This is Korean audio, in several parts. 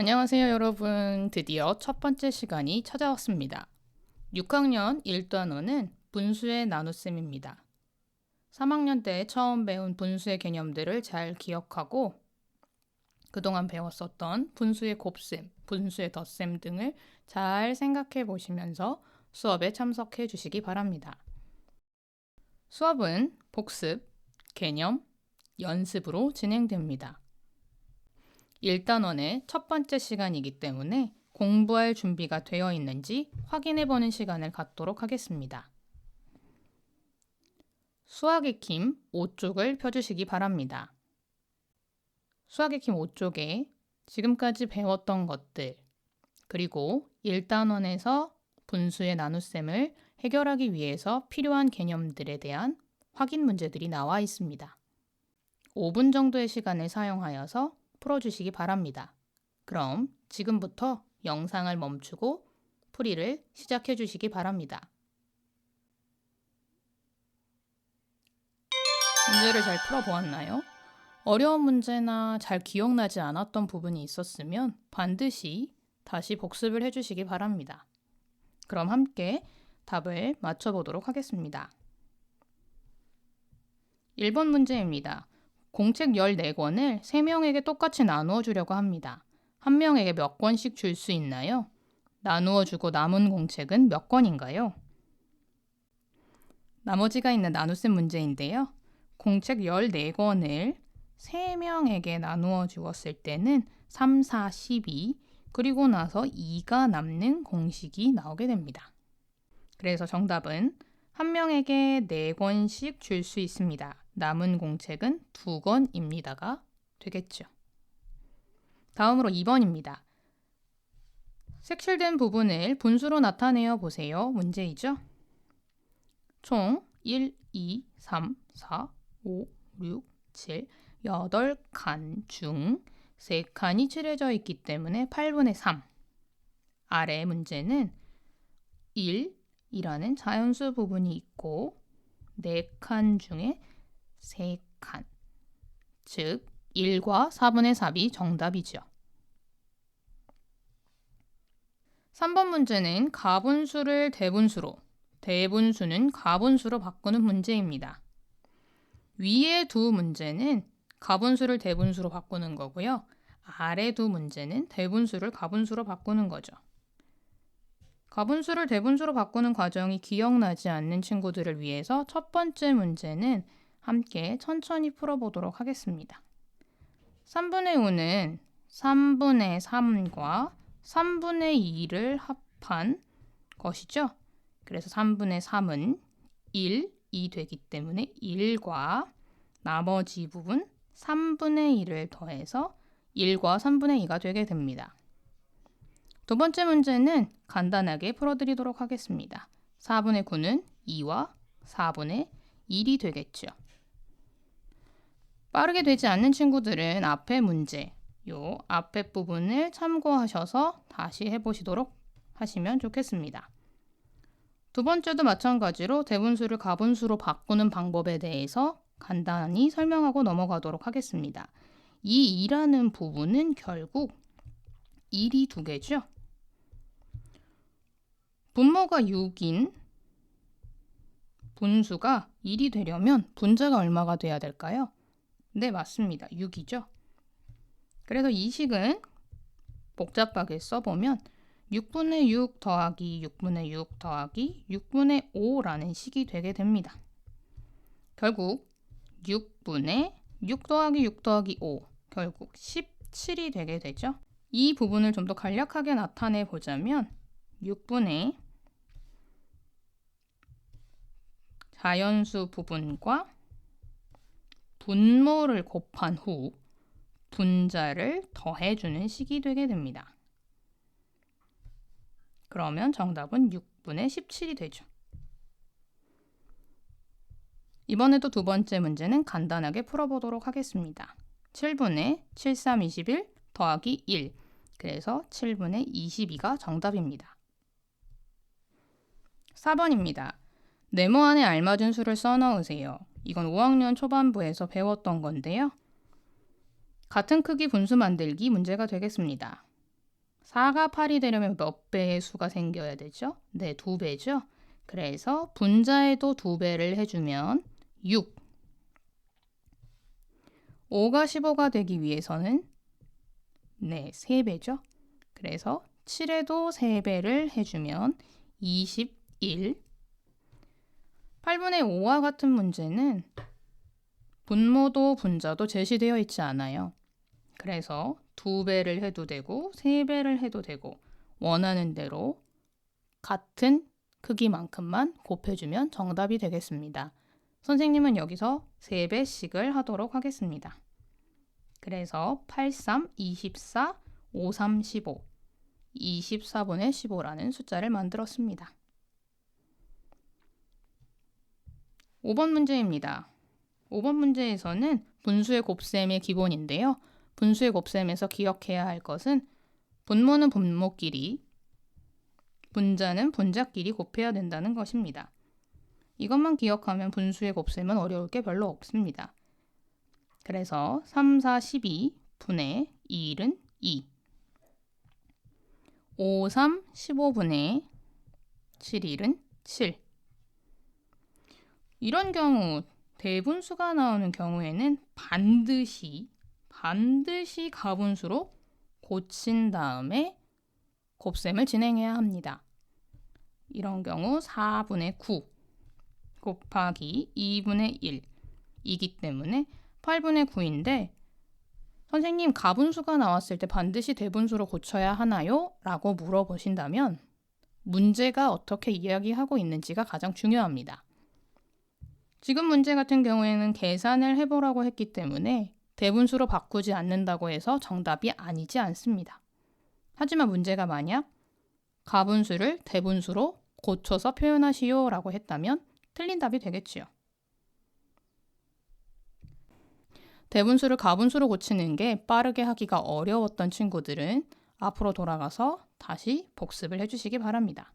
안녕하세요, 여러분. 드디어 첫 번째 시간이 찾아왔습니다. 6학년 1단원은 분수의 나눗셈입니다. 3학년 때 처음 배운 분수의 개념들을 잘 기억하고 그동안 배웠었던 분수의 곱셈, 분수의 덧셈 등을 잘 생각해 보시면서 수업에 참석해 주시기 바랍니다. 수업은 복습, 개념, 연습으로 진행됩니다. 1단원의 첫 번째 시간이기 때문에 공부할 준비가 되어 있는지 확인해 보는 시간을 갖도록 하겠습니다. 수학의 킴 5쪽을 펴주시기 바랍니다. 수학의 킴 5쪽에 지금까지 배웠던 것들, 그리고 1단원에서 분수의 나눗셈을 해결하기 위해서 필요한 개념들에 대한 확인 문제들이 나와 있습니다. 5분 정도의 시간을 사용하여서 풀어주시기 바랍니다. 그럼 지금부터 영상을 멈추고 풀이를 시작해 주시기 바랍니다. 문제를 잘 풀어보았나요? 어려운 문제나 잘 기억나지 않았던 부분이 있었으면 반드시 다시 복습을 해주시기 바랍니다. 그럼 함께 답을 맞춰보도록 하겠습니다. 1번 문제입니다. 공책 14권을 3명에게 똑같이 나누어 주려고 합니다. 한 명에게 몇 권씩 줄 수 있나요? 나누어 주고 남은 공책은 몇 권인가요? 나머지가 있는 나눗셈 문제인데요. 공책 14권을 3명에게 나누어 주었을 때는 3, 4, 12 그리고 나서 2가 남는 공식이 나오게 됩니다. 그래서 정답은 한 명에게 4권씩 줄 수 있습니다. 남은 공책은 2권입니다가 되겠죠. 다음으로 2번입니다. 색칠된 부분을 분수로 나타내어 보세요. 문제이죠. 총 1, 2, 3, 4, 5, 6, 7, 8칸 중 3칸이 칠해져 있기 때문에 8분의 3. 아래 문제는 1이라는 자연수 부분이 있고 4칸 중에 3칸. 즉 1과 4분의 4이 정답이죠. 3번 문제는 가분수를 대분수로, 대분수는 가분수로 바꾸는 문제입니다. 위에 두 문제는 가분수를 대분수로 바꾸는 거고요. 아래 두 문제는 대분수를 가분수로 바꾸는 거죠. 가분수를 대분수로 바꾸는 과정이 기억나지 않는 친구들을 위해서 첫 번째 문제는 함께 천천히 풀어보도록 하겠습니다. 3분의 5는 3분의 3과 3분의 2를 합한 것이죠. 그래서 3분의 3은 1, 2 되기 때문에 1과 나머지 부분 3분의 1을 더해서 1과 3분의 2가 되게 됩니다. 두 번째 문제는 간단하게 풀어드리도록 하겠습니다. 4분의 9는 2와 4분의 1이 되겠죠. 빠르게 되지 않는 친구들은 앞에 문제, 요 앞에 부분을 참고하셔서 다시 해보시도록 하시면 좋겠습니다. 두 번째도 마찬가지로 대분수를 가분수로 바꾸는 방법에 대해서 간단히 설명하고 넘어가도록 하겠습니다. 이 2라는 부분은 결국 1이 두 개죠. 분모가 6인 분수가 1이 되려면 분자가 얼마가 돼야 될까요? 네, 맞습니다. 6이죠. 그래서 이 식은 복잡하게 써보면 6분의 6 더하기 6분의 6 더하기 6분의 5라는 식이 되게 됩니다. 결국 6분의 6 더하기 6 더하기 5 결국 17이 되게 되죠. 이 부분을 좀 더 간략하게 나타내 보자면 6분의 자연수 부분과 분모를 곱한 후 분자를 더해주는 식이 되게 됩니다. 그러면 정답은 6분의 17이 되죠. 이번에도 두 번째 문제는 간단하게 풀어보도록 하겠습니다. 7분의 7, 3, 21 더하기 1 그래서 7분의 22가 정답입니다. 4번입니다. 네모 안에 알맞은 수를 써넣으세요. 이건 5학년 초반부에서 배웠던 건데요. 같은 크기 분수 만들기 문제가 되겠습니다. 4가 8이 되려면 몇 배의 수가 생겨야 되죠? 네, 두 배죠. 그래서 분자에도 두 배를 해주면 6. 5가 15가 되기 위해서는 네, 3배죠. 그래서 7에도 3배를 해주면 21. 8분의 5와 같은 문제는 분모도 분자도 제시되어 있지 않아요. 그래서 두 배를 해도 되고 세 배를 해도 되고 원하는 대로 같은 크기만큼만 곱해주면 정답이 되겠습니다. 선생님은 여기서 3배씩을 하도록 하겠습니다. 그래서 8, 3, 24, 5, 3, 15, 24분의 15라는 숫자를 만들었습니다. 5번 문제입니다. 5번 문제에서는 분수의 곱셈의 기본인데요. 분수의 곱셈에서 기억해야 할 것은 분모는 분모끼리, 분자는 분자끼리 곱해야 된다는 것입니다. 이것만 기억하면 분수의 곱셈은 어려울 게 별로 없습니다. 그래서 3, 4, 12 분의 1은 2 5, 3, 15분의 7, 1은 7 이런 경우 대분수가 나오는 경우에는 반드시 반드시 가분수로 고친 다음에 곱셈을 진행해야 합니다. 이런 경우 4분의 9 곱하기 2분의 1 이기 때문에 8분의 9인데 선생님 가분수가 나왔을 때 반드시 대분수로 고쳐야 하나요? 라고 물어보신다면 문제가 어떻게 이야기하고 있는지가 가장 중요합니다. 지금 문제 같은 경우에는 계산을 해보라고 했기 때문에 대분수로 바꾸지 않는다고 해서 정답이 아니지 않습니다. 하지만 문제가 만약 가분수를 대분수로 고쳐서 표현하시오 라고 했다면 틀린 답이 되겠지요. 대분수를 가분수로 고치는 게 빠르게 하기가 어려웠던 친구들은 앞으로 돌아가서 다시 복습을 해주시기 바랍니다.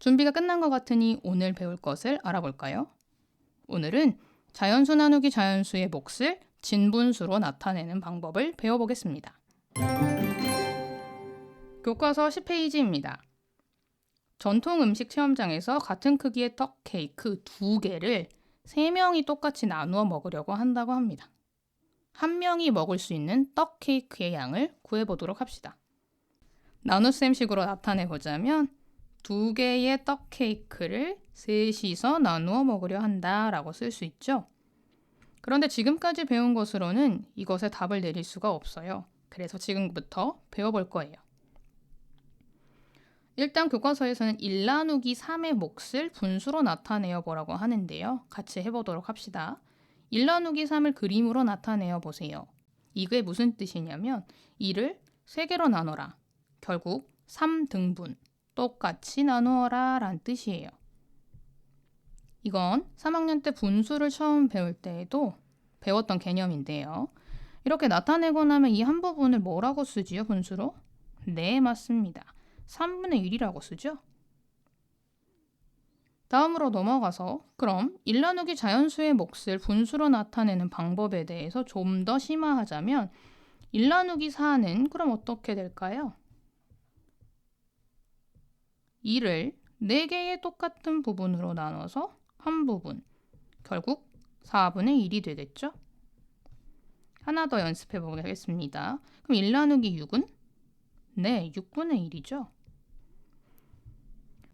준비가 끝난 것 같으니 오늘 배울 것을 알아볼까요? 오늘은 자연수 나누기 자연수의 몫을 진분수로 나타내는 방법을 배워보겠습니다. 교과서 10페이지입니다. 전통 음식 체험장에서 같은 크기의 떡 케이크 두 개를 세 명이 똑같이 나누어 먹으려고 한다고 합니다. 한 명이 먹을 수 있는 떡 케이크의 양을 구해보도록 합시다. 나눗셈식으로 나타내 보자면 두 개의 떡 케이크를 셋이서 나누어 먹으려 한다 라고 쓸 수 있죠. 그런데 지금까지 배운 것으로는 이것에 답을 내릴 수가 없어요. 그래서 지금부터 배워볼 거예요. 일단 교과서에서는 1 나누기 3의 몫을 분수로 나타내어 보라고 하는데요. 같이 해보도록 합시다. 1 나누기 3을 그림으로 나타내어 보세요. 이게 무슨 뜻이냐면 1을 3개로 나눠라. 결국 3등분 똑같이 나누어라 라는 뜻이에요. 이건 3학년 때 분수를 처음 배울 때에도 배웠던 개념인데요. 이렇게 나타내고 나면 이 한 부분을 뭐라고 쓰지요, 분수로? 네, 맞습니다. 3분의 1이라고 쓰죠? 다음으로 넘어가서 그럼 1 나누기 자연수의 몫을 분수로 나타내는 방법에 대해서 좀 더 심화하자면 1 나누기 4는 그럼 어떻게 될까요? 2를 4개의 똑같은 부분으로 나눠서 한 부분, 결국 4분의 1이 되겠죠? 하나 더 연습해 보겠습니다. 그럼 1 나누기 6은? 네, 6분의 1이죠.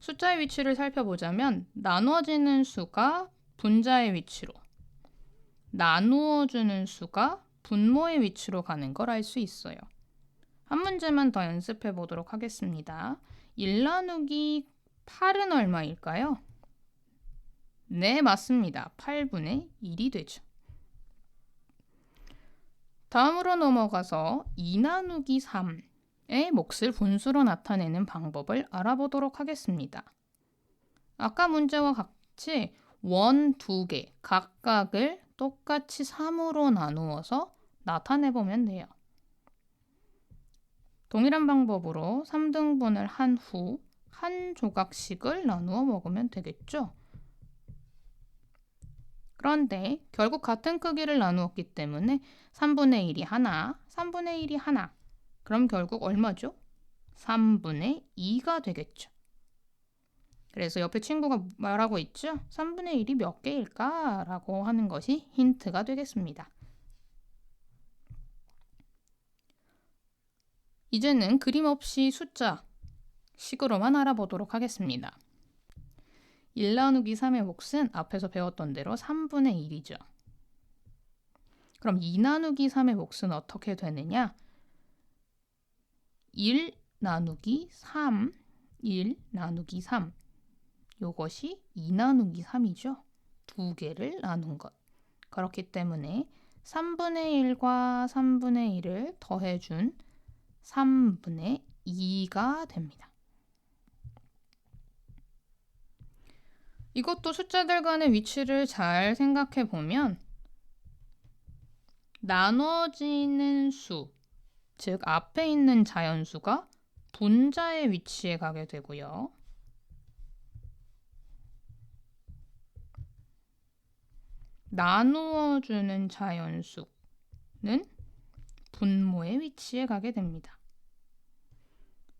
숫자의 위치를 살펴보자면 나누어지는 수가 분자의 위치로 나누어주는 수가 분모의 위치로 가는 걸 알 수 있어요. 한 문제만 더 연습해 보도록 하겠습니다. 1 나누기 8은 얼마일까요? 네, 맞습니다. 8분의 1이 되죠. 다음으로 넘어가서 2 나누기 3의 몫을 분수로 나타내는 방법을 알아보도록 하겠습니다. 아까 문제와 같이 원 두 개 각각을 똑같이 3으로 나누어서 나타내 보면 돼요. 동일한 방법으로 3등분을 한 후 한 조각씩을 나누어 먹으면 되겠죠. 그런데 결국 같은 크기를 나누었기 때문에 3분의 1이 하나, 3분의 1이 하나 그럼 결국 얼마죠? 3분의 2가 되겠죠. 그래서 옆에 친구가 말하고 있죠? 3분의 1이 몇 개일까? 라고 하는 것이 힌트가 되겠습니다. 이제는 그림 없이 숫자 식으로만 알아보도록 하겠습니다. 1 나누기 3의 몫은 앞에서 배웠던 대로 3분의 1이죠. 그럼 2 나누기 3의 몫은 어떻게 되느냐? 1 나누기 3, 1 나누기 3. 요것이 2 나누기 3이죠. 두 개를 나눈 것. 그렇기 때문에 3분의 1과 3분의 1을 더해준 3분의 2가 됩니다. 이것도 숫자들 간의 위치를 잘 생각해 보면 나눠지는 수, 즉 앞에 있는 자연수가 분자의 위치에 가게 되고요. 나누어 주는 자연수는 분모의 위치에 가게 됩니다.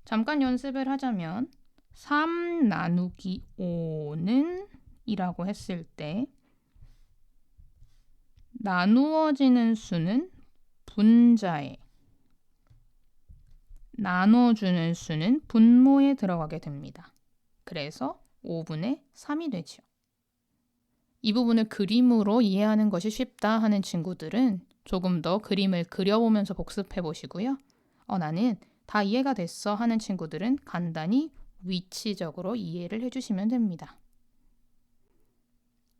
잠깐 연습을 하자면 3 나누기 5는 이라고 했을 때 나누어지는 수는 분자에 나눠주는 수는 분모에 들어가게 됩니다. 그래서 5분의 3이 되죠. 이 부분을 그림으로 이해하는 것이 쉽다 하는 친구들은 조금 더 그림을 그려보면서 복습해 보시고요. 어, 나는 다 이해가 됐어 하는 친구들은 간단히 위치적으로 이해를 해주시면 됩니다.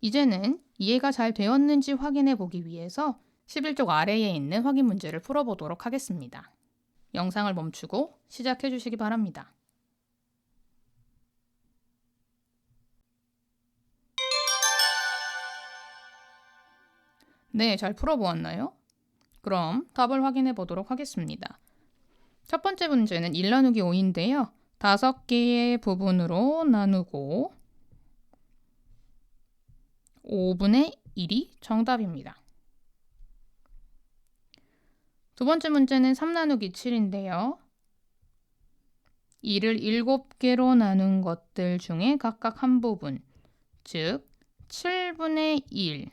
이제는 이해가 잘 되었는지 확인해 보기 위해서 11쪽 아래에 있는 확인 문제를 풀어보도록 하겠습니다. 영상을 멈추고 시작해 주시기 바랍니다. 네, 잘 풀어보았나요? 그럼 답을 확인해 보도록 하겠습니다. 첫 번째 문제는 1 나누기 5인데요. 다섯 개의 부분으로 나누고 5분의 1이 정답입니다. 두 번째 문제는 3 나누기 7인데요. 2를 7개로 나눈 것들 중에 각각 한 부분, 즉 7분의 1.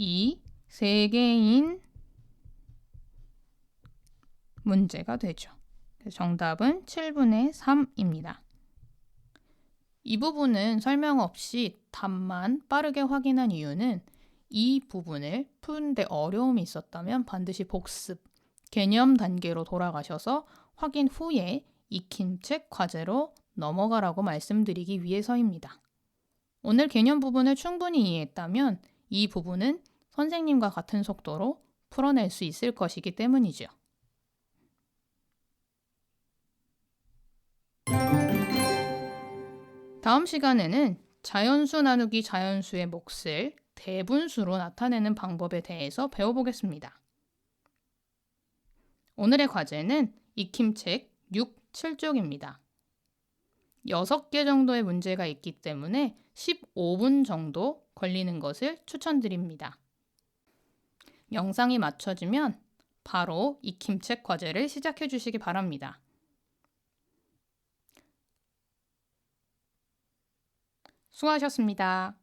이 3개인 문제가 되죠. 정답은 7분의 3입니다. 이 부분은 설명 없이 답만 빠르게 확인한 이유는 이 부분을 푸는데 어려움이 있었다면 반드시 복습, 개념 단계로 돌아가셔서 확인 후에 익힌 책 과제로 넘어가라고 말씀드리기 위해서입니다. 오늘 개념 부분을 충분히 이해했다면 이 부분은 선생님과 같은 속도로 풀어낼 수 있을 것이기 때문이죠. 다음 시간에는 자연수 나누기 자연수의 몫을 대분수로 나타내는 방법에 대해서 배워보겠습니다. 오늘의 과제는 익힘책 6, 7쪽입니다. 6개 정도의 문제가 있기 때문에 15분 정도 걸리는 것을 추천드립니다. 영상이 맞춰지면 바로 익힘책 과제를 시작해 주시기 바랍니다. 수고하셨습니다.